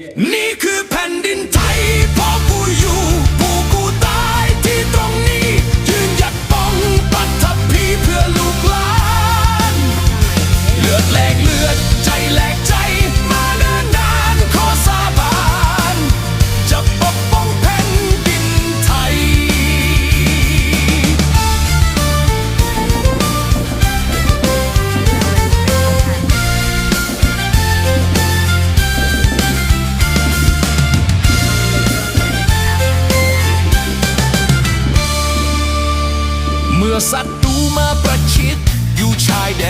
Ni เมื่อสัตว์ดูมาประชิดอยู่ชายแดน